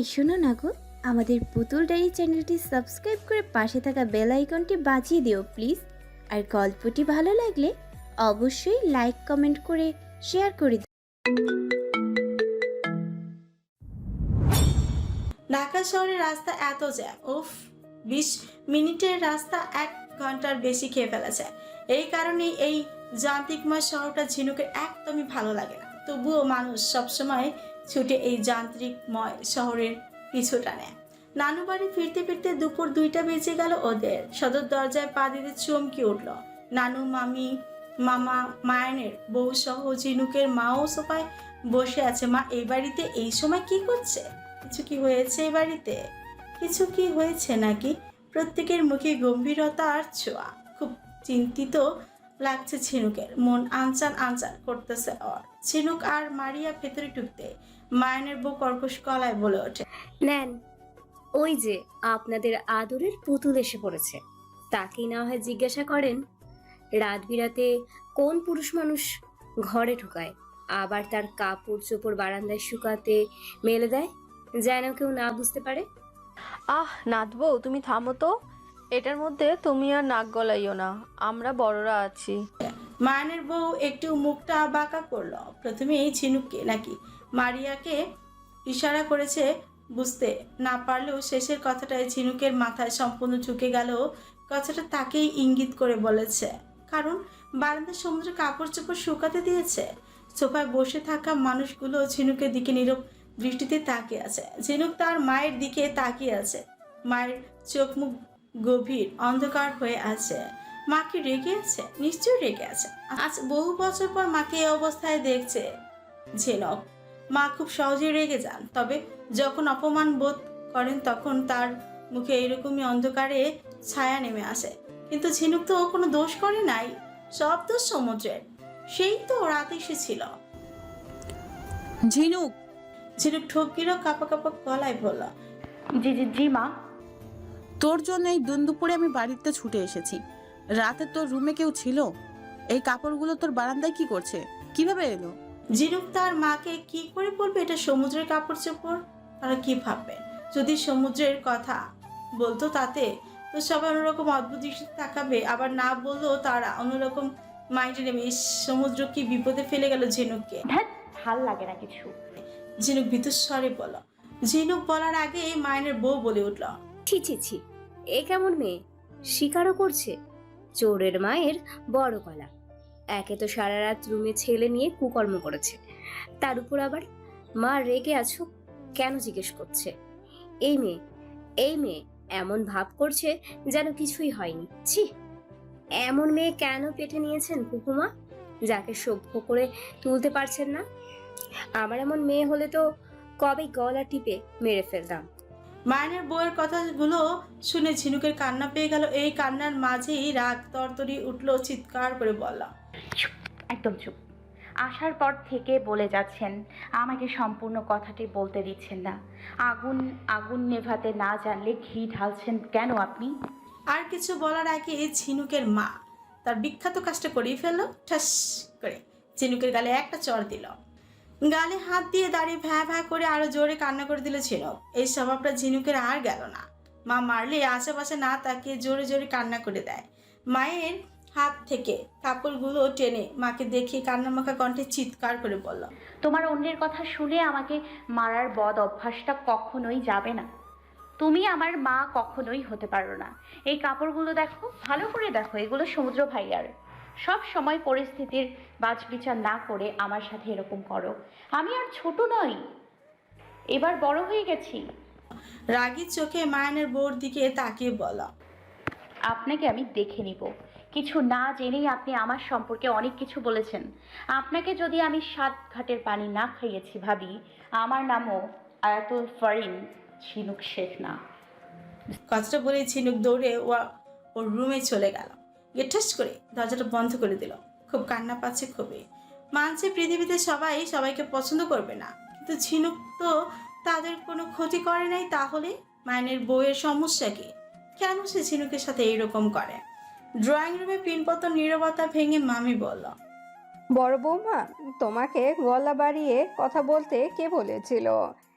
এই শোনো না গো, আমাদের পুতুল ডায়েরি চ্যানেলটি সাবস্ক্রাইব করে পাশে থাকা বেল আইকনটি বাজিয়ে দিও, প্লিজ। আর গল্পটি ভালো লাগলে অবশ্যই লাইক, কমেন্ট করে শেয়ার করে দিও। ঢাকা শহরের রাস্তা এত জ্যাম উফ, বিশ মিনিটের রাস্তা এক ঘণ্টার বেশি খেয়ে ফেলেছে। এই কারণেই এই যান্ত্রিকময় শহরটা ঝিনুকের একদমই ভালো লাগে না। তবুও মানুষ সবসময় ছুটে এই যান্ত্রিকময় শহরের পিছু টানে নানু বাড়ি ফিরতে ফিরতে দুপুর দুইটা বেজে গেল ওদের। সদর দরজায় পা দিতে চমকে উঠল। নানু, মামি, মামা, মায়ানের বউ সহ ঝিনুকের মাও সোফায় বসে আছে। মা, এই বাড়িতে এই সময় কি করছে? কিছু কি হয়েছে এই বাড়িতে? কিছু কি হয়েছে নাকি? প্রত্যেকের মুখে গম্ভীরতা আর ছোঁয়া। খুব চিন্তিত লাগছে ঝিনুকের। মন আনচান আনচান করতেছে ওর। ঝিনুক আর মারিয়া ভেতরে ঢুকতে মায়নের বউ কর্কশ কলায় বলে ওঠে নেন ওই যে আপনাদের আদরের পুতুল এসে পড়েছে। তাকেই না হয় জিজ্ঞাসা করেন রাত বিরাতে কোন পুরুষ মানুষ ঘরে ঢুকায়? আবার তার কাপড় চোপড় বারান্দায় শুকাতে মেলে দেয়? যেন কেউ না বুঝতে পারে। আহ নাথবো তুমি থামো তো। এটার মধ্যে তুমি আর নাক গলাইও না। আমরা বড়রা আছি। মায়নের বউ একটু মুখটা বাঁকা করল। প্রথমে এই ঝিনুককে নাকি মারিয়াকে ইশারা করেছে বুঝতে না পারলেও শেষের কথাটায় ঝিনুকের মাথায় সম্পূর্ণ ঝুঁকে গেল। কথাটা তাকেই ইঙ্গিত করে বলেছে। কারণ বারান্দার সমুদ্রে কাপড় চোপড় শুকাতে দিয়েছে। সোফায় বসে থাকা মানুষগুলো ঝিনুকের দিকে নীরব দৃষ্টিতে তাকিয়ে আছে। ঝিনুক তার মায়ের দিকে তাকিয়ে আছে। মায়ের চোখ মুখ গভীর অন্ধকার হয়ে আছে। মা কি রেগে আছে? নিশ্চয়ই রেগে আছে। আজ বহু বছর পর মাকে এই অবস্থায় দেখছে ঝিনক। মা খুব সহজেই রেগে যান তবে যখন অপমান বোধ করেন তখন তার মুখে এরকমই অন্ধকারে ছায়া নেমে আসে। কিন্তু ঝিনুক তো কোনো দোষ করে নাই সব দোষ সমুদ্রের। সেই তো রাতে এসেছিল ঝিনুক! ঝিনুক ঠকিল কাপা কাপা গলায় বলল জি জি জি মা। তোর জন্য এই দুন্দুপুরে আমি বাড়িতে ছুটে এসেছি। রাতে তোর রুমে কেউ ছিল? এই কাপড়গুলো তোর বারান্দায় কি করছে? কীভাবে এলো? ঝিনুক তার মাকে কি করে বলবে? এটা সমুদ্রের কাপড় চোপড়? তারা কি ভাববে? যদি সমুদ্রের কথা বলতো তাতে তো সবাই অন্যরকম অদ্ভুত দৃষ্টিতে তাকাবে। আবার না বললেও তারা অন্যরকম মাইন্ডে নেবে। ইস, সমুদ্র কি বিপদে ফেলে গেল ঝিনুককে ভালো লাগে না কিছু। ঝিনুক ভীতুস্বরে বলল ঝিনুক বলার আগে মাইনের বউ বলে উঠল ছি ছি ছি। এ কেমন মেয়ে? স্বীকারও করছে? চোরের মায়ের বড় গলা। একে তো সারা রাত রুমে ছেলে নিয়ে কুকর্ম করেছে। তার উপর আবার মা রেগে আছো কেন জিজ্ঞেস করছে? এই মেয়ে এই মেয়ে এমন ভাব করছে যেন কিছুই হয়নি। ছি, এমন মেয়ে কেন পেটে নিয়েছেন কুকুমা যাকে সভ্য করে তুলতে পারছেন না? আমার এমন মেয়ে হলে তো কবে গলা টিপে মেরে ফেলতাম। মায়নের বউয়ের কথাগুলো শুনে ঝিনুকের কান্না পেয়ে গেল। এই কান্নার মাঝেই রাগ তরতরি উঠল চিৎকার করে বলল একদম চুপ। আসার পর থেকে বলে যাচ্ছেন আমাকে সম্পূর্ণ কথাটি বলতে দিচ্ছেন না। আগুন আগুন নেভাতে না জানলে ঘি ঢালছেন কেন আপনি? আর কিছু বলার আগে এই ঝিনুকের মা তার বিখ্যাত কাজটা করেই ফেলল। ঠাস করে ঝিনুকের গালে একটা চড় দিল। গালে হাত দিয়ে দাঁড়িয়ে ভ্যা ভ্যা করে আরও জোরে কান্না করে দিল ঝিনুক এই স্বভাবটা ঝিনুকের আর গেল না। মা মারলে আশেপাশে না তাকিয়ে জোরে জোরে কান্না করে দেয়। মায়ের হাত থেকে কাপড়গুলো টেনে মাকে দেখিয়ে কান্নামাখা কণ্ঠে চিৎকার করে বলল, তোমার অন্যের কথা শুনে আমাকে মারার বদ অভ্যাসটা কখনোই যাবে না। তুমি আমার মা কখনোই হতে পারো না। এই কাপড়গুলো দেখো, ভালো করে দেখো, এগুলো সমুদ্র ভাইয়ার। সব সময় পরিস্থিতির বাছবিচার না করে আমার সাথে এরকম করো। আমি আর ছোট নই। এবার বড় হয়ে গেছি। রাগী চোখে মায়ানের বউর দিকে তাকিয়ে বলা। আপনাকে আমি দেখে নিব। কিছু না জেনেই আপনি আমার সম্পর্কে অনেক কিছু বলেছেন। আপনাকে যদি আমি সাত ঘাটের পানি না খাইয়েছি ভাবি আমার নামও আয়াতুল ফরিন ঝিনুক শেখ না। কথাটা বলে ঝিনুক দৌড়ে ও- ওর রুমে চলে গেল। গেঠাস করে দরজাটা বন্ধ করে দিল। খুব কান্না পাচ্ছে খুবই। মানছে পৃথিবীতে সবাই সবাইকে পছন্দ করবে না। কিন্তু ঝিনুক তো তাদের কোনো ক্ষতি করে নাই, তাহলে মায়ের বউয়ের সমস্যা কি? কেন সে ঝিনুকের সাথে এইরকম করে? ড্রয়িং রুমে পিনপত নীরবতা ভেঙে মামি বলল, বড় বৌমা, তোমাকে গলা বাড়িয়ে কথা বলতে কে বলেছিল?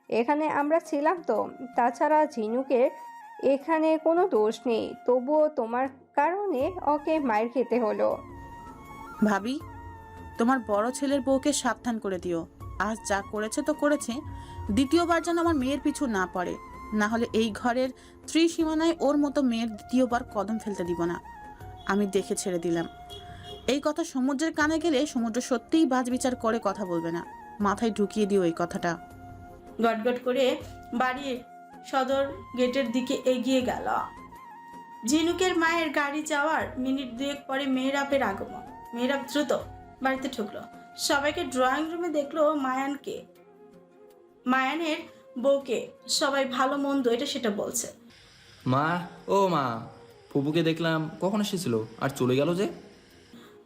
এখানে আমরা ছিলাম তো। তাছাড়া ঝিনুকের এখানে কোনো দোষ নেই। তবুও তোমার কারণে ওকে মায়ের খেতে হলো। ভাবি তোমার বড় ছেলের বউকে সাবধান করে দিও। আজ যা করেছে তো করেছে। দ্বিতীয়বার যেন আমার মেয়ের পিছু না পড়ে। না হলে এই ঘরের ত্রিসীমানায় ওর মতো মেয়ের দ্বিতীয়বার কদম ফেলতে দিব না। আমি দেখে ছেড়ে দিলাম। এই কথা সমুদ্রের কানে গেলে সমুদ্র সত্যিই বাজ বিচার করে কথা বলবে না। মাথায় ঢুকিয়ে দিও এই কথাটা। গটগট করে বাড়ির সদর গেটের দিকে এগিয়ে গেল। ঝিনুকের মায়ের গাড়ি যাওয়ার মিনিট দুয়েক পরে মেহরাবের আগমন। মেহরাব দ্রুত বাড়িতে ঢুকলো। সবাইকে ড্রয়িং রুমে দেখল মায়ানকে। মায়ানের বউকে সবাই ভালো মন্দ এটা সেটা বলছে। মা ও মা ফুপুকে দেখলাম কখন এসেছিল? আর চলে গেল যে?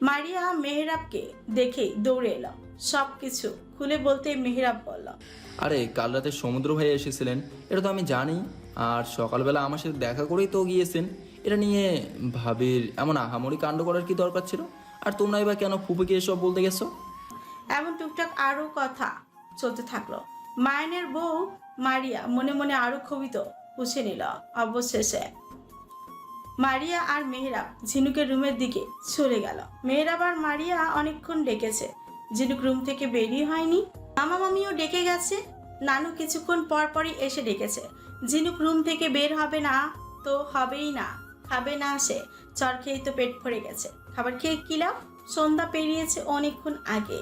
মারিয়া মেহরাবকে দেখেই দৌড়ে এলো। সব কিছু খুলে বলতে মেহরাব বলল আরে কাল রাতে সমুদ্র ভাই এসেছিলেন এটা তো আমি জানি। আর সকালবেলা আমার সাথে দেখা করেই তো গিয়েছেন। এটা নিয়ে ভাবির এমন আহামরি কাণ্ড করার কি দরকার ছিল? আর তোমরা এবার কেন ফুপুকে এসব বলতে গেছো? এমন টুকটাক আরও কথা চলতে থাকল। মায়ানের বউ মারিয়া মনে মনে আরও ক্ষোভিত পুষে নিল অবশেষে। মারিয়া আর মেহরাব ঝিনুকের রুমের দিকে চলে গেল। মেহরাব আর মারিয়া অনেকক্ষণ ডেকেছে। ঝিনুক রুম থেকে বেরিয়ে হয়নি। মামা মামিও ডেকে গেছে। নানু কিছুক্ষণ পর পরই এসে ডেকেছে। ঝিনুক রুম থেকে বের হবে না তো হবেই না। খাবে না সে। চর খেয়েই তো পেট ভরে গেছে। খাবার খেয়ে কি লাভ? সন্ধ্যা পেরিয়েছে অনেকক্ষণ আগে।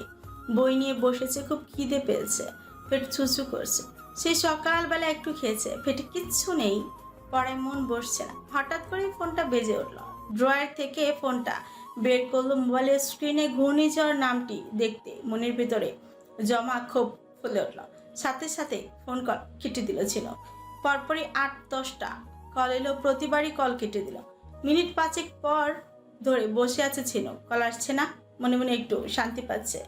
বই নিয়ে বসেছে, খুব খিদে পেয়েছে। পেট ছুঁচু করছে। সে সকালবেলা একটু খেয়েছে। পেটে কিচ্ছু নেই। পড়ায় মন বসছে না। হঠাৎ করে ফোনটা বেজে উঠল। ড্রয়ার থেকে ফোনটা বের করল মোবাইলের স্ক্রিনে ঘূর্ণিঝড় নামটি দেখতে মনের ভিতরে জমা ক্ষোভ ফুলে উঠল। সাথে সাথে ফোন কল কেটে দিল ছিল। পরপরই আট দশটা কল এলো, প্রতিবারই কল কেটে দিল। মিনিট পাঁচেক পর ধরে বসে আছে ছিল কল আসছে না, মনে মনে একটু শান্তি পাচ্ছে।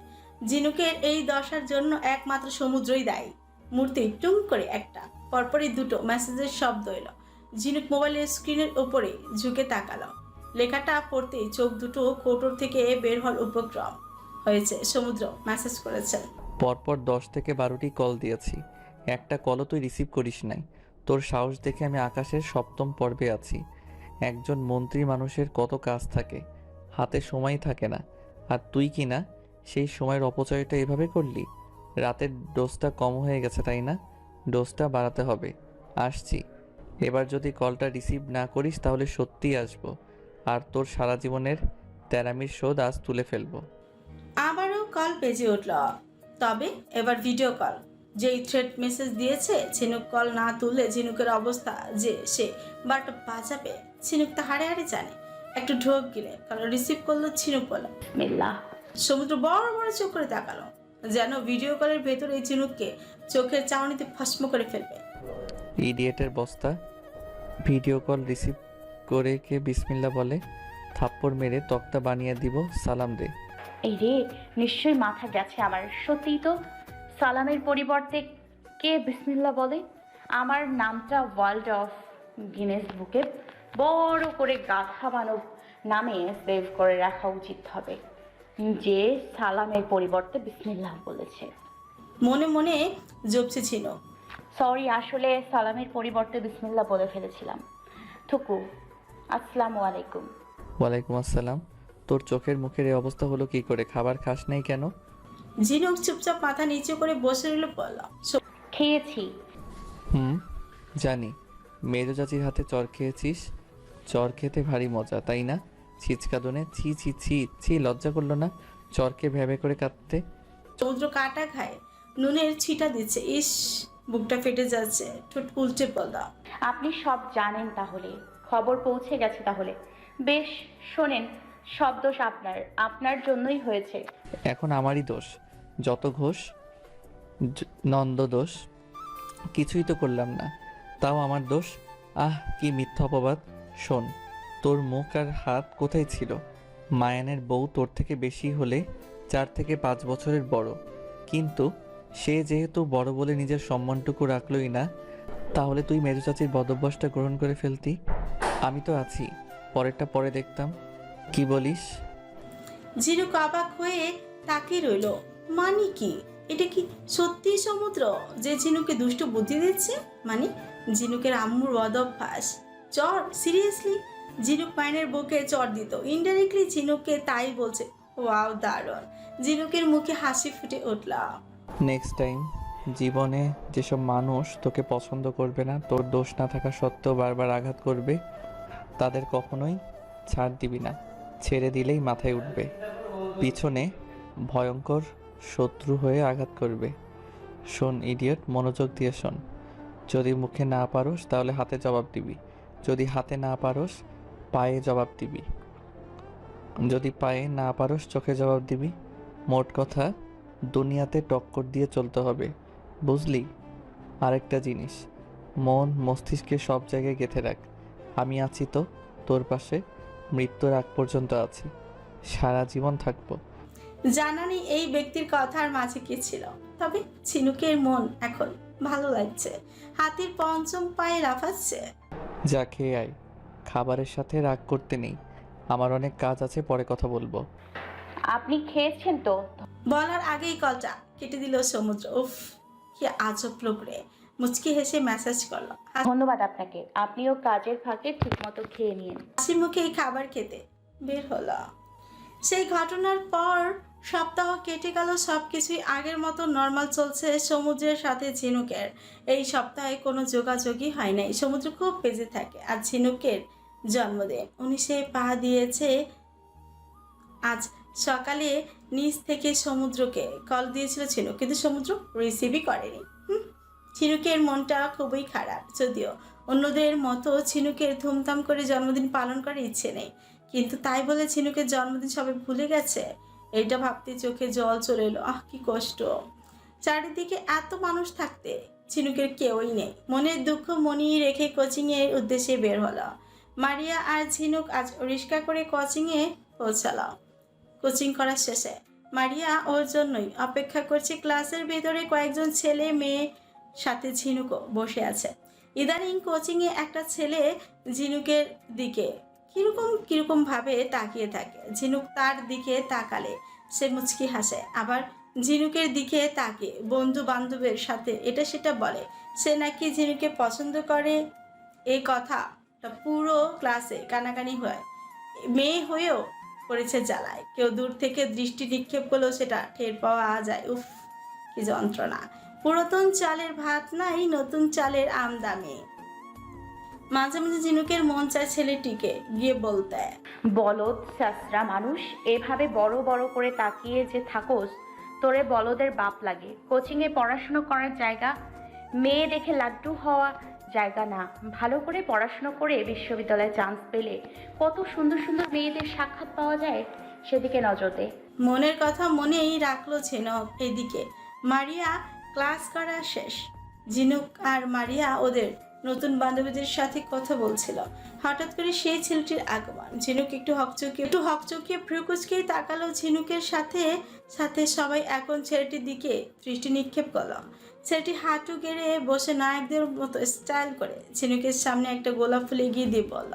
ঝিনুকের এই দশার জন্য একমাত্র সমুদ্রই দায়ী। মূর্তি টুম করে একটা, পরপরই দুটো মেসেজের শব্দ এলো। ঝিনুক মোবাইলের স্ক্রিনের ওপরে ঝুঁকে তাকালো। লেখাটা পড়তেই চোখ দুটো কোটর থেকে বের হওয়ার উপক্রম। হয়েছে, সমুদ্র মেসেজ করেছেন পরপর দশ থেকে বারোটি কল দিয়েছি। একটা কলও তুই রিসিভ করিস নাই। তোর সাহস দেখে আমি আকাশের সপ্তম পর্বে আছি। একজন মন্ত্রী মানুষের কত কাজ থাকে। হাতে সময় থাকে না। আর তুই কি না? সেই সময়ের অপচয়টা এভাবে করলি? রাতের ডোজটা কম হয়ে গেছে, তাই না? ডোজটা বাড়াতে হবে। আসছি। এবার যদি কলটা রিসিভ না করিস, তাহলে সত্যিই আসব। আর তোর সারা জীবনের তেরামির শোধ আজ তুলে ফেলব। আবারও কল বেজে উঠল। তবে এবার ভিডিও কল। যেই থ্রেট মেসেজ দিয়েছে ঝিনুক কল না তুললে ঝিনুকের অবস্থা যে সে বারোটা বাজাবে ঝিনুক তা হারে হারে জানে। একটু ঢোক গিলে কল রিসিভ করল ঝিনুক বলল মিল্লা সমুদ্র বড় বড় চোখ করে তাকালো যেন ভিডিও কলের ভেতরে এই ঝিনুককে চোখের চাউনিতে ভস্ম করে ফেলবে। ইডিয়েটের বস্তা। ভিডিও কল রিসিভ করে কে বিসমিল্লা বলে? থাপ্পড় মেরে তক্তা বানিয়ে দিব সালাম দে। এই রে নিশ্চয়ই মাথা গেছে আমার সত্যিই তো? সালামের পরিবর্তে কে বিসমিল্লা বলে? আমার নামটা ওয়ার্ল্ড অফ গিনেস বুকে বড় করে গাথা বানব নামে সেভ করে রাখা উচিত হবে। যে সালামের পরিবর্তে বিসমিল্লাহ বলেছে। মনে মনে জপছে ছিল। সরি আসলে সালামের পরিবর্তে বিসমিল্লাহ বলে ফেলেছিলাম। থুকু আসসালামু আলাইকুম। ওয়ালাইকুম আসসালাম। তোর চোখের মুখের এই অবস্থা হলো কি করে? খাবার খাস নাই কেন? ঝিনুক চুপচাপ মাথা নিচু করে বসে রইল বলল খেয়েছি। হুম জানি। মেজো চাচির হাতে চর খেয়েছিস? চর খেতে ভারী মজা তাই না? ছিচকাদনে ছি ছি ছি ছি লজ্জা করল না? চরকে ভেবে করে কাঁদতে? চৌদ্র কাটা খায় নুনের ছিটা দিচ্ছে। ইস বুকটা ফেটে যাচ্ছে। ঠোঁট উল্টে পড়া আপনি সব জানেন তাহলে। খবর পৌঁছে গেছে তাহলে। বেশ শোনেন সব দোষ আপনার। আপনার জন্যই হয়েছে। এখন আমারই দোষ। যত ঘোষ নন্দ দোষ, কিছুই তো করলাম না। তাও আমার দোষ? আহ, কি মিথ্যা অপবাদ। শোন, তোর মুখ আর হাত কোথায় ছিল? মায়ানের বউ তোর থেকে বেশি হলে চার থেকে পাঁচ বছরের বড়। কিন্তু সে যেহেতু বড় বলে নিজের সম্মানটুকু রাখলই না, তাহলে তুই মেজু চাচির বদভ্যাসটা গ্রহণ করে ফেলতি। আমি তো আছি, পরেরটা পরে দেখতাম। কি বলিস? ঝিনুক অবাক হয়ে তাকিয়ে রইল। মানে কি? এটা কি সত্যি সমুদ্র? যে ঝিনুকে দুষ্ট বুদ্ধি দিচ্ছে? মানে ঝিনুকের আম্মুর বদ অভ্যাস। চর সিরিয়াসলি ঝিনুক মাইনের বুকে চর দিত। ইনডাইরেক্টলি ঝিনুককে তাই বলছে ওয়াও দারুণ। ঝিনুকের মুখে হাসি ফুটে উঠল। নেক্সট টাইম জীবনে যেসব মানুষ তোকে পছন্দ করবে না, তোর দোষ না থাকা সত্ত্বেও বারবার আঘাত করবে, তাদের কখনোই ছাড় দিবি না। ছেড়ে দিলেই মাথায় উঠবে। পিছনে ভয়ঙ্কর শত্রু হয়ে আঘাত করবে। শোন, ইডিয়ট, মনোযোগ দিয়ে শোন। যদি মুখে না পারোস, তাহলে হাতে জবাব দিবি। যদি হাতে না পারোস, পায়ে জবাব দিবি। যদি পায়ে না পারোস, চোখে জবাব দিবি। মোট কথা, দুনিয়াতে টক্কর দিয়ে চলতে হবে। বুঝলি? আরেকটা জিনিস, মন মস্তিষ্কে সব জায়গায় গেঁথে রাখ। আমি আছি তো, তোর পাশে, মৃত্যুর আগ পর্যন্ত আছি। সারা জীবন থাকব। জানা নেই এই ব্যক্তির কথার মাঝে কি ছিল? তবে ঝিনুকের মন এখন ভালো লাগছে। হাতির পঞ্চম পায়ে লাফাচ্ছে। যা খেয়ে আয়। খাবারের সাথে রাগ করতে নেই। আমার অনেক কাজ আছে পরে কথা বলব। আপনি খেয়েছেন তো? বলার আগেই কলটা কেটে দিল সমুদ্র। উফ কি আজব লোক রে। মুচকি হেসে মেসেজ করল। ধন্যবাদ আপনাকে। আপনিও কাজের ফাঁকে ঠিকমতো খেয়ে নিন। হাসি মুখে এই খাবার খেতে বের হলো। সেই ঘটনার পর সপ্তাহ কেটে গেল সব কিছুই আগের মতো নর্মাল চলছে সমুদ্রের সাথে ঝিনুকের। এই সপ্তাহে কোনো যোগাযোগই হয় নাই, সমুদ্র খুব বেজে থাকে। আর ঝিনুকের জন্মদিন উনি সে পা দিয়েছে আজ। সকালে নিচ থেকে সমুদ্রকে কল দিয়েছিল ঝিনুক, কিন্তু সমুদ্র রিসিভই করেনি। ঝিনুকের মনটা খুবই খারাপ, যদিও অন্যদের মতো ঝিনুকের ধুমধাম করে জন্মদিন পালন করার ইচ্ছে নেই। কিন্তু তাই বলে ঝিনুকের জন্মদিন সবাই ভুলে গেছে? এইটা ভাবতে চোখে জল চলে এলো। আহ, কি কষ্ট। চারিদিকে এত মানুষ থাকতে ঝিনুকের কেউই নেই। মনের দুঃখ মনি রেখে কোচিংয়ের উদ্দেশ্যে বের হলো। মারিয়া আর ঝিনুক আজ রিস্কা করে কোচিংয়ে পৌঁছালো। কোচিং করার শেষে মারিয়া ওর জন্যই অপেক্ষা করছে ক্লাসের ভেতরে কয়েকজন ছেলে মেয়ে সাথে ঝিনুকও বসে আছে। ইদানিং কোচিংয়ে একটা ছেলে ঝিনুকের দিকে কীরকম কীরকম ভাবে তাকিয়ে থাকে। ঝিনুক তার দিকে তাকালে, সে মুচকি হাসে। আবার ঝিনুকের দিকে তাকে বন্ধু বান্ধবের সাথে এটা সেটা বলে, সে নাকি ঝিনুকে পছন্দ করে? এই কথাটা পুরো ক্লাসে কানাকানি হয়। মেয়ে হয়েও পড়েছে জ্বালায়। কেউ দূর থেকে দৃষ্টি নিক্ষেপ করলেও সেটা ঠের পাওয়া যায়। উফ, কি যন্ত্রণা। পুরাতন চালের ভাত নাই, নতুন চালের আমদামি মাঝে মাঝে ঝিনুকের মন চায় ছেলেটিকে গিয়ে বলতে। বলদ শাস্ত্রা মানুষ এভাবে বড় বড় করে তাকিয়ে যে থাকোস তোরে বলদের বাপ লাগে। কোচিংয়ে পড়াশুনো করার জায়গা মেয়ে দেখে লাড্ডু হওয়া জায়গা না। ভালো করে পড়াশুনো করে বিশ্ববিদ্যালয়ে চান্স পেলে কত সুন্দর সুন্দর মেয়েদের সাক্ষাৎ পাওয়া যায় সেদিকে নজর দে। মনের কথা মনেই রাখল ঝিনুক এদিকে। মারিয়া ক্লাস করা শেষ। ঝিনুক আর মারিয়া ওদের নতুন বান্ধবীদের সাথে কথা বলছিল। হঠাৎ করে সেই ছেলেটির আগমন। ঝিনুক একটু হকচকিয়ে একটু হকচকিয়ে ভ্রুকুচকেই তাকালো ঝিনুকের সাথে সাথে সবাই এখন ছেলেটির দিকে দৃষ্টি নিক্ষেপ করল। ছেলেটি হাঁটু গেড়ে বসে নায়কদের মতো স্টাইল করে ঝিনুকের সামনে একটা গোলাপ ফুল এগিয়ে দিয়ে বলল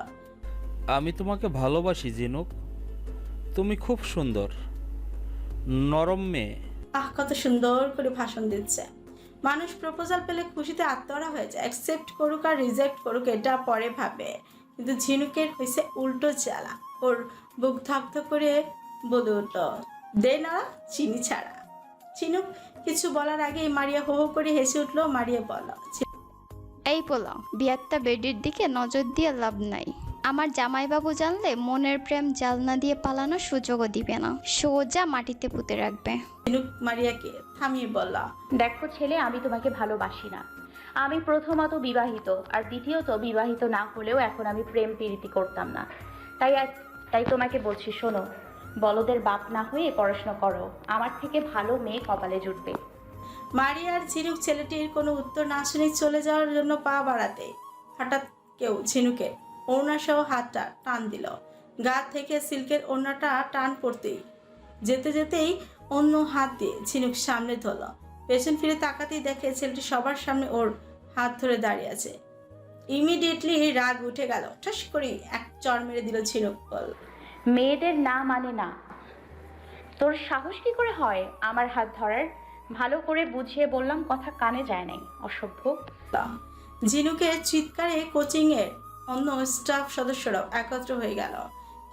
আমি তোমাকে ভালোবাসি ঝিনুক। তুমি খুব সুন্দর। নরম মেয়ে। আহ কত সুন্দর করে ভাষণ দিচ্ছে। মানুষ প্রপোজাল পেলে খুশিতে আত্মরা হয়ে যায়। অ্যাকসেপ্ট করুক আর রিজেক্ট করুক এটা পরে ভাবে। কিন্তু ঝিনুকের হয়েছে উল্টো জ্বালা। ওর বুক ধকধক করে বলে উঠল দে না চিনি ছাড়া। ঝিনুক কিছু বলার আগেই মারিয়া হো হো করে হেসে উঠল মারিয়া বলল এই পোলাও বিয়াত্তা বেডির দিকে নজর দিয়ে লাভ নাই। আমার জামাইবাবু জানলে মনের প্রেম জালনা দিয়ে পালানোর সুযোগও দিবে না। সোজা মাটিতে পুঁতে রাখবে। ঝিনুক মারিয়াকে থামিয়ে বলল দেখো ছেলে আমি তোমাকে ভালোবাসি না। আমি প্রথমত বিবাহিত আর দ্বিতীয়ত বিবাহিত না হলেও এখন আমি প্রেম প্রীতি করতাম না। তাই তাই তোমাকে বলছি শোনো বলদের বাপ না হয়ে পড়াশোনা করো। আমার থেকে ভালো মেয়ে কপালে জুটবে। মারিয়ার ঝিনুক ছেলেটির কোনো উত্তর না শুনে চলে যাওয়ার জন্য পা বাড়াতে হঠাৎ কেউ ঝিনুকে ওড়না সহ হাতটা টান দিল। গা থেকে সিল্কের ওড়নাটা টান পড়তেই যেতে যেতেই অন্য হাত দিয়ে ঝিনুক সামনে ধরল। পেছন ফিরে তাকাতেই দেখে ছেলেটি সবার সামনে ওর হাত ধরে দাঁড়িয়ে আছে। ইমিডিয়েটলি রাগ উঠে গেল। ঠাস করে এক চর মেরে দিল ঝিনুক বল। মেয়েদের না মানে না। তোর সাহস কি করে হয় আমার হাত ধরার? ভালো করে বুঝিয়ে বললাম কথা কানে যায় নাই অসভ্য। ঝিনুকের চিৎকারে কোচিংয়ের অন্য স্টাফ সদস্যরাও একত্র হয়ে গেল।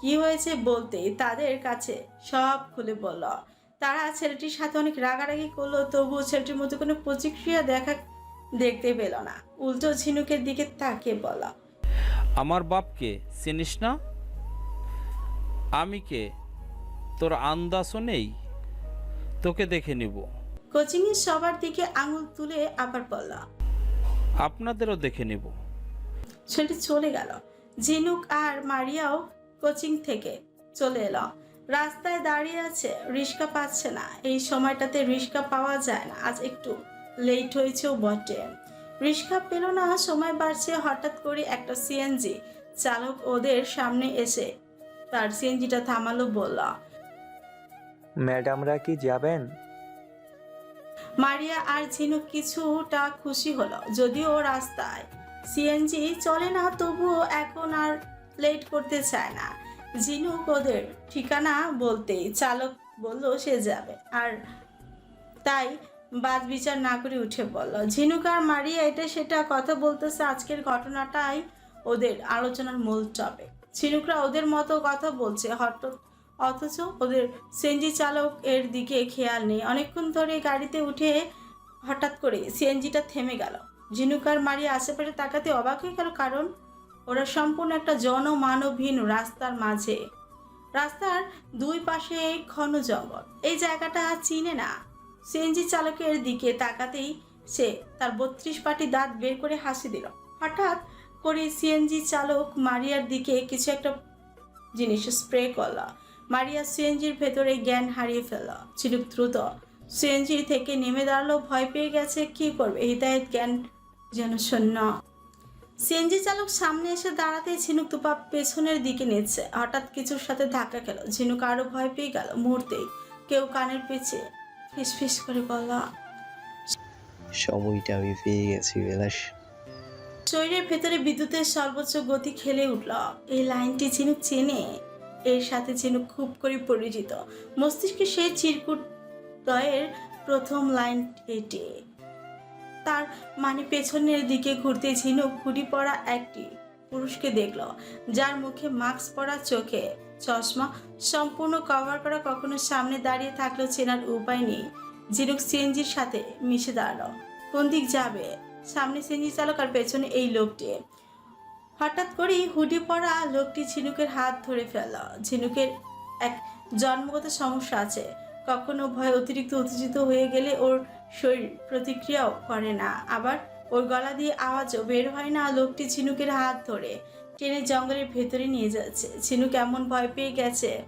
কি হয়েছে বলতেই তাদের কাছে সব খুলে বলল। তারা ছেলেটির সাথে অনেক রাগারাগি করল তবুও ছেলেটির মধ্যে কোনো প্রতিক্রিয়া দেখা দেখতে পেল না। উল্টো ঝিনুকের দিকে তাকে বলল আমার বাপকে চিনিস না? আমি কে? তোর আন্দাজও নেই? তোকে দেখে নিব। কোচিংয়ের সবার দিকে আঙুল তুলে আবার বলল আপনাদেরও দেখে নিব। ছেলেটি চলে গেল। ঝিনুক আর মারিয়াও কোচিং থেকে চলে এলো। রাস্তায় দাঁড়িয়ে আছে রিক্সা পাচ্ছে না। এই সময়টাতে রিক্সা পাওয়া যায় না আজ একটু লেট হয়েছেও বটে। রিক্সা পেল না সময় বাড়ছে হঠাৎ করে একটা সিএনজি চালক ওদের সামনে এসে তার সিএনজিটা থামালো বলল ম্যাডামরা কি যাবেন? মারিয়া আর ঝিনুক কিছুটা খুশি হলো যদিও রাস্তায় সিএনজি চলে না তবুও এখন আর লেট করতে চায় না। ঝিনুক ওদের ঠিকানা বলতেই চালক বলল, সে যাবে। আর তাই বাদ বিচার না করে উঠে বলল ঝিনুক আর মারিয়া এটা সেটা কথা বলতেছে আজকের ঘটনাটাই ওদের আলোচনার মূল টপিক। ঝিনুকরা ওদের মতো কথা বলছে, হঠাৎ অথচ ওদের সিএনজি চালক এর দিকে খেয়াল নেই। অনেকক্ষণ ধরে গাড়িতে উঠে হঠাৎ করে সিএনজিটা থেমে গেল। ঝিনুকার মারিয়া আশেপাশে তাকাতে অবাক হয়ে গেল, কারণ ওরা সম্পূর্ণ একটা জনমানবহীন রাস্তার মাঝে। রাস্তার দুই পাশে ঘন জঙ্গল। এই জায়গাটা চিনে না। সিএনজি চালকের দিকে তাকাতেই সে তার বত্রিশ পাটি দাঁত বের করে হাসি দিল। হঠাৎ করে সিএনজি চালক মারিয়ার দিকে কিছু একটা জিনিস স্প্রে করল। মারিয়া সিএনজির ভেতরে জ্ঞান হারিয়ে ফেলল। চিলুক দ্রুত সিএনজি থেকে নেমে দাঁড়াল, ভয় পেয়ে গেছে, কি করবে? হৃদায়ত জ্ঞান যেন শূন্য। সিএনজি চালক সামনে এসে দাঁড়াতেই ঝিনুক দুপা পেছনের দিকে নিচ্ছে হঠাৎ কিছুর সাথে ধাক্কা খেল। ঝিনুক আরও ভয় পেয়ে গেল মুহূর্তেই। কেউ কানের পেছে ফিসফিস করে বলল সময়টা আমি পেয়ে গেছি বেলাস শরীরের ভেতরে বিদ্যুতের সর্বোচ্চ গতি খেলে উঠল। এই লাইনটি ঝিনুক চেনে। এর সাথে ঝিনুক খুব করে পরিচিত। মস্তিষ্কে সেই চিরকুট প্রথম লাইন এটি। তার মানে পেছনের দিকে ঘুরতে ঝিনুক ঘুরি পড়া একটি পুরুষকে দেখল, যার মুখে মাস্ক পরা চোখে চশমা, সম্পূর্ণ কভার করা কখনো সামনে দাঁড়িয়ে থাকলেও চেনার উপায় নেই। ঝিনুক সিএনজির সাথে মিশে দাঁড়াল। কোন দিক যাবে? সামনে সিএনজি চালক আর পেছনে এই লোকটি। হঠাৎ করেই হুডি পরা লোকটি ঝিনুকের হাত ধরে ফেলল। ঝিনুকের এক জন্মগত সমস্যা আছে। কখনো ভয় অতিরিক্ত উত্তেজিত হয়ে গেলে ওর শরীর প্রতিক্রিয়াও করে না। আবার ওর গলা দিয়ে আওয়াজও বের হয় না লোকটি ঝিনুকের হাত ধরে। টেনে জঙ্গলের ভেতরে নিয়ে যাচ্ছে। ঝিনুক এমন ভয় পেয়ে গেছে,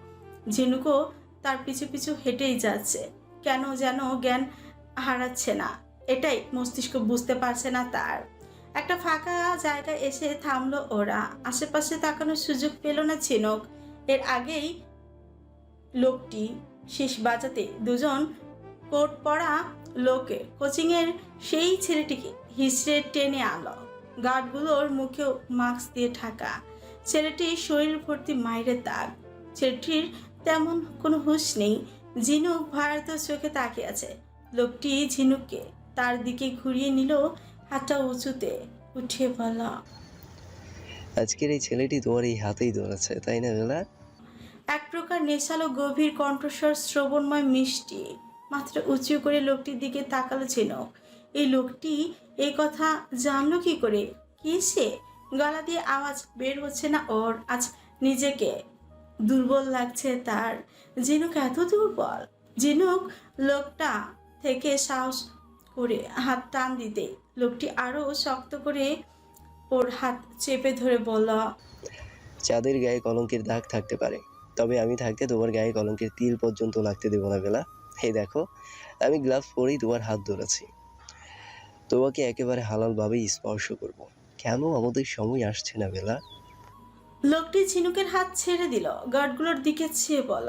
ঝিনুকও তার পিছু পিছু হেঁটেই যাচ্ছে। কেন যেন জ্ঞান হারাচ্ছে না। এটাই মস্তিষ্ক বুঝতে পারছে না তার। একটা ফাঁকা জায়গায় এসে থামলো ওরা। আশেপাশে তাকানোর সুযোগ পেল না ঝিনুক। এর আগেই লোকটি শেষ বাজাতে দুজন কোট পরা লোকে কোচিংয়ের সেই ছেলেটিকে হিসড়ে টেনে আনলো। গার্ডগুলোর মুখেও মাস্ক দিয়ে ঢাকা। ছেলেটির শরীর ভর্তি মাইরের দাগ। ছেলেটির তেমন কোনো হুঁশ নেই। ঝিনুক ভয়ার্ত চোখে তাকিয়ে আছে। লোকটি ঝিনুককে তার দিকে ঘুরিয়ে নিল হাতটা উঁচুতে। উঠিয়ে বলা আজকের এই ছেলেটি তোমার এই হাতেই ধরেছে তাই না বেলা এক প্রকার নেশালো গভীর কণ্ঠস্বর শ্রবণময় মিষ্টি। মাত্র উঁচু করে লোকটির দিকে তাকালো ঝিনুক এই লোকটি এই কথা জানলো কি করে? কি সে? গলা দিয়ে আওয়াজ বের হচ্ছে না ওর, আজ নিজেকে। দুর্বল লাগছে তার। ঝিনুক এত দুর্বল। ঝিনুক লোকটা থেকে সাহস করে হাত টান দিতে। লোকটি আরও শক্ত করে ওর হাত চেপে ধরে বলল, চাঁদের গায়ে কলঙ্কের দাগ থাকতে পারে। তবে আমি থাকতে তোমার গায়ে কলঙ্কের তিল পর্যন্ত লাগতে দেবো না, বেলা। হে দেখো আমি গ্লাভস পরেই তোমার হাত ধরেছি। তোমাকে একেবারে হালালভাবেই স্পর্শ করব। কেন আমাদের সময় আসছে না বেলা? লোকটি ঝিনুকের হাত ছেড়ে দিল গার্ডগুলোর দিকে চেয়ে বলল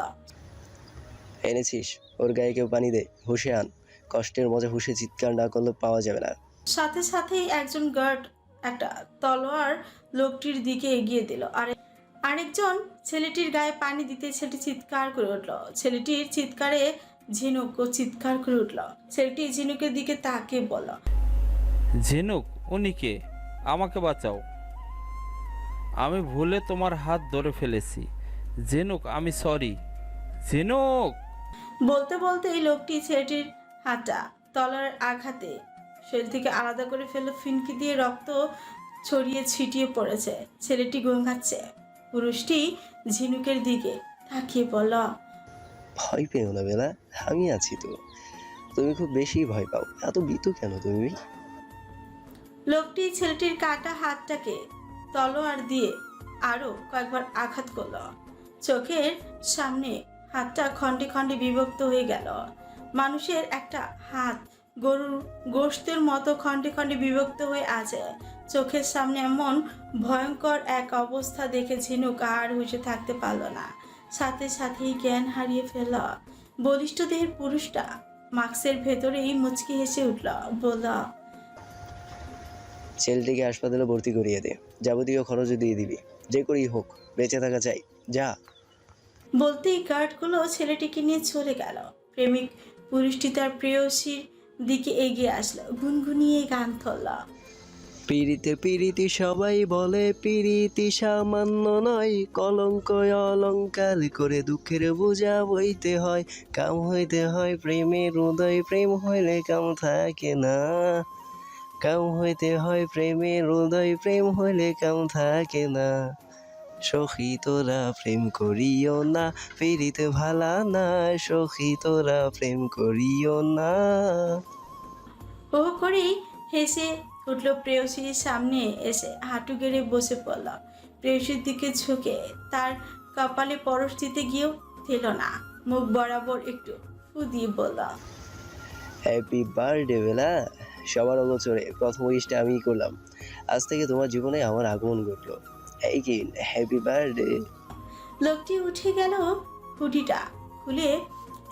এনেছিস? ওর গায়ে কেউ পানি দে হুশে আন। কষ্টের মজা হুশে চিৎকার না করলে পাওয়া যাবে না। সাথে সাথেই একজন গার্ড একটা তলোয়ার লোকটির দিকে এগিয়ে দিল। আর আরেকজন ছেলেটির গায়ে পানি দিতে ছেলেটি চিৎকার করে উঠল। ছেলেটির চিৎকারে ঝিনুক ও চিৎকার করে উঠল। ছেলেটি ঝিনুকের দিকে তাকে বলল ঝিনুক উনিকে আমাকে বাঁচাও। আমি ভুলে তোমার হাত ধরে ফেলেছি। ঝিনুক আমি সরি। ঝিনুক! বলতে বলতে এই লোকটি ছেলেটির হাতটা তলার আঘাতে শরীর থেকে আলাদা করে ফেলল ফিনকি দিয়ে রক্ত ছড়িয়ে ছিটিয়ে পড়েছে। ছেলেটি গঙ্গাচ্ছে পুরুষটি ঝিনুকের দিকে তাকিয়ে বলল ভয় পেও না বেলা, আমি আছি তো। তুমি খুব বেশি ভয় পাও। এত বিতু কেন তুমি? লোকটি ছেলেটির কাটা হাতটাকে তলোয়ার দিয়ে আরও কয়েকবার আঘাত করল। চোখের সামনে হাতটা খণ্ডে খণ্ডে বিভক্ত হয়ে গেল। মানুষের একটা হাত গরুর গোশতের মতো খণ্ডে খণ্ডে বিভক্ত হয়ে আছে। চোখের সামনে এমন ভয়ঙ্কর এক অবস্থা দেখে ঝিনুক আর হুঁশে থাকতে পারল না। সাথে সাথেই জ্ঞান হারিয়ে ফেলল। বলিষ্ঠ দেহের পুরুষটা মাস্কের ভেতরেই মুচকি হেসে উঠল বলল ছেলেটিকে হাসপাতালে ভর্তি করিয়ে দে। যাবতীয় খরচও দিয়ে দিবি। যে করেই হোক বেঁচে থাকা চাই। যা। বলতেই গার্ডগুলো ছেলেটিকে নিয়ে চলে গেল। প্রেমিক পুরুষটি তার প্রেয়সীর দিকে এগিয়ে আসলো। গুনগুনিয়ে গান ধরল। পিড়িতে পিড়িতি সবাই বলে, পিড়িতি সামান্য নয় কলঙ্ক অলঙ্কার করে দুঃখের বোঝা বইতে হয়। কাম হইতে হয় প্রেমের হৃদয় প্রেম হইলে কাম থাকে না। কাম হইতে হয় প্রেমের হৃদয় প্রেম হইলে কাম থাকে না। সখী তোরা প্রেম করিও না, পিড়িতে ভালা না, সখী তোরা প্রেম করিও না। ও করেই হেসে উঠল প্রেয়সীর সামনে এসে হাঁটু গেড়ে বসে পড়ল। প্রেয়সীর দিকে ঝুঁকে তার কপালে পরশ দিতে গিয়েও দিল না। মুখ বরাবর একটু ফু দিয়ে বলল হ্যাপি বার্থডে বেলা সবার অগোচরে প্রথম উইশটা আমিই করলাম। আজ থেকে তোমার জীবনে আমার আগমন ঘটলো। এই কি হ্যাপি বার্থডে লোকটি উঠে গেল হুডিটা খুলে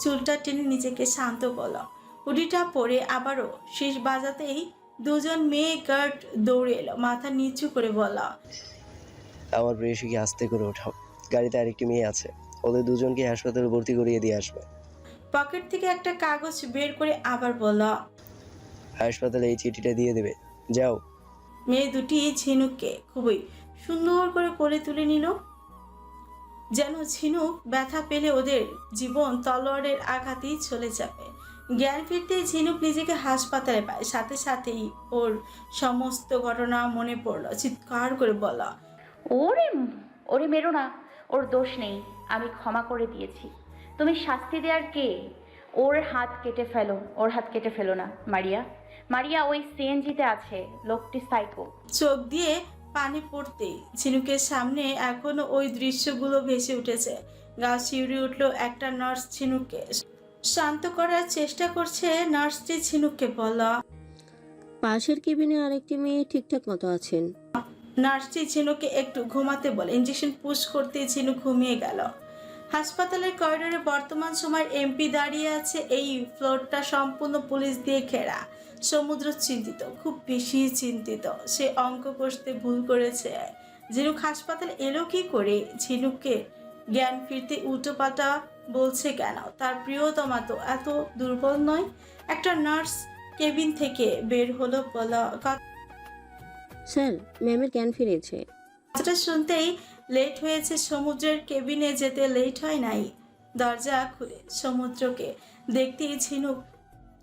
চুলটা টেনে নিজেকে শান্ত করল। হুডিটা পরে আবারও শেষ বাজাতেই দুজন মেয়ে গার্ড দৌড়ে এলো মাথা নিচু করে বলা আমার প্রেয়সীকে আস্তে করে ওঠাও। গাড়িতে আরেকটি মেয়ে আছে ওদের দুজনকে হাসপাতালে ভর্তি করিয়ে দিয়ে আসবে। পকেট থেকে একটা কাগজ বের করে আবার বলল হাসপাতালে এই চিঠিটা দিয়ে দেবে। যাও। মেয়ে দুটি ঝিনুককে খুবই সুন্দর করে কোলে তুলে নিল যেন ঝিনুক ব্যথা পেলে ওদের জীবন তলোয়ারের আঘাতেই চলে যাবে। জ্ঞান ফিরতে ঝিনুক নিজেকে হাসপাতালে পায়। সাথে সাথেই ওর সমস্ত ঘটনা মনে পড়ল। চিৎকার করে বলা ওরে ওরে মেরো না ওর দোষ নেই আমি ক্ষমা করে দিয়েছি। তুমি শাস্তি দেওয়ার কে? ওর হাত কেটে ফেলো ওর হাত কেটে ফেলো না মারিয়া। মারিয়া ওই সিএনজিতে আছে লোকটি সাইকো। চোখ দিয়ে পানি পড়তেই ঝিনুকের সামনে এখনও ওই দৃশ্যগুলো ভেসে উঠেছে। গা শিউরে উঠল একটা নার্স ঝিনুককে। শান্ত করার চেষ্টা করছে নার্সটি ঝিনুককে বলা পাশের কেবিনে আরেকটি মেয়ে ঠিকঠাক মতো আছেন। নার্সটি ঝিনুকে একটু ঘুমাতে বলে ইঞ্জেকশন পুশ করতে ঝিনুক ঘুমিয়ে গেল। হাসপাতালের করিডোরে বর্তমান সময়ের এমপি দাঁড়িয়ে আছে এই ফ্লোরটা সম্পূর্ণ পুলিশ দিয়ে ঘেরা। সমুদ্র চিন্তিত খুব বেশি চিন্তিত। সে অঙ্ক কষতে ভুল করেছে। ঝিনুক হাসপাতাল এলো কি করে? ঝিনুককে জ্ঞান ফিরতে উল্টোপাল্টা বলছে কেন? তার প্রিয়তমা তো এত দুর্বল নয়। একটা নার্স কেবিন থেকে বের হলো বলা স্যার ম্যামের জ্ঞান ফিরেছে। কথাটা শুনতেই লেট হয়েছে। সমুদ্রের কেবিনে যেতে লেট হয় নাই। দরজা খুলে সমুদ্রকে দেখতেই ঝিনুক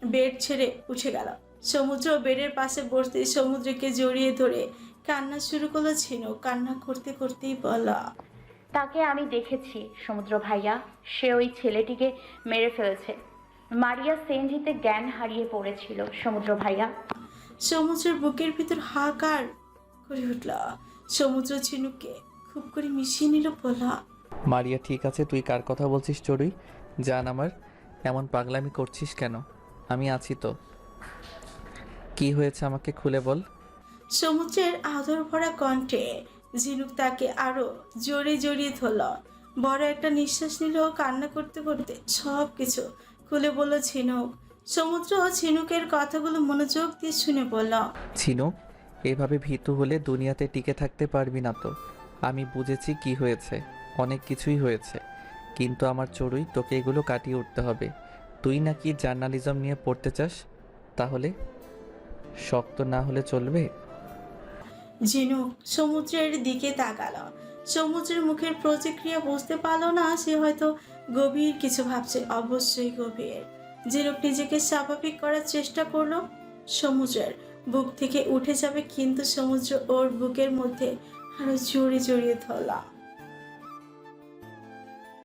বেড ছেড়ে উঠে গেল। সমুদ্র বেডের পাশে বসতে সমুদ্রকে জড়িয়ে ধরে কান্না শুরু করল ঝিনুক। কান্না করতে করতেই বলা তাকে আমি দেখেছি সমুদ্র ভাইয়া। সে ওই ছেলেটিকে মেরে ফেলেছে। মারিয়া সেনজিতে জ্ঞান হারিয়ে পড়েছিল সমুদ্র ভাইয়া। সমুদ্রের বুকের ভিতর হাহাকার করে উঠল। সমুদ্র ঝিনুককে খুব করে মিশিয়ে নিল বলা। মারিয়া ঠিক আছে তুই কার কথা বলছিস চড়ুই? জান আমার এমন পাগলামি করছিস কেন? আমি আছি তো। কি হয়েছে আমাকে খুলে বল। সমুদ্রের আদর ভরা কণ্ঠে ঝিনুক তাকে আরও জোরে জড়িয়ে ধরল। বড় একটা নিঃশ্বাস নিল কান্না করতে করতে। সব কিছু খুলে বলল ঝিনুক। সমুদ্র ঝিনুকের কথাগুলো মনোযোগ দিয়ে শুনে বলল ছিনুক এভাবে ভীতু হলে দুনিয়াতে টিকে থাকতে পারবি না তো। আমি বুঝেছি কি হয়েছে, অনেক কিছুই হয়েছে। কিন্তু আমার চড়ুই, তোকে এগুলো কাটিয়ে উঠতে হবে। তুই নাকি জার্নালিজম নিয়ে পড়তে চাস? তাহলে শক্ত না হলে চলবে? ঝিনুক সমুদ্রের দিকে তাকালো। সমুদ্রের মুখের প্রতিক্রিয়া বুঝতে পারল না, সে হয়তো গভীর কিছু ভাবছে। অবশ্যই গভীর। ঝিনুক নিজেকে স্বাভাবিক করার চেষ্টা করল। সমুদ্রের বুক থেকে উঠে যাবে, কিন্তু সমুদ্র ওর বুকের মধ্যে আরও জোরে জড়িয়ে ধরলাম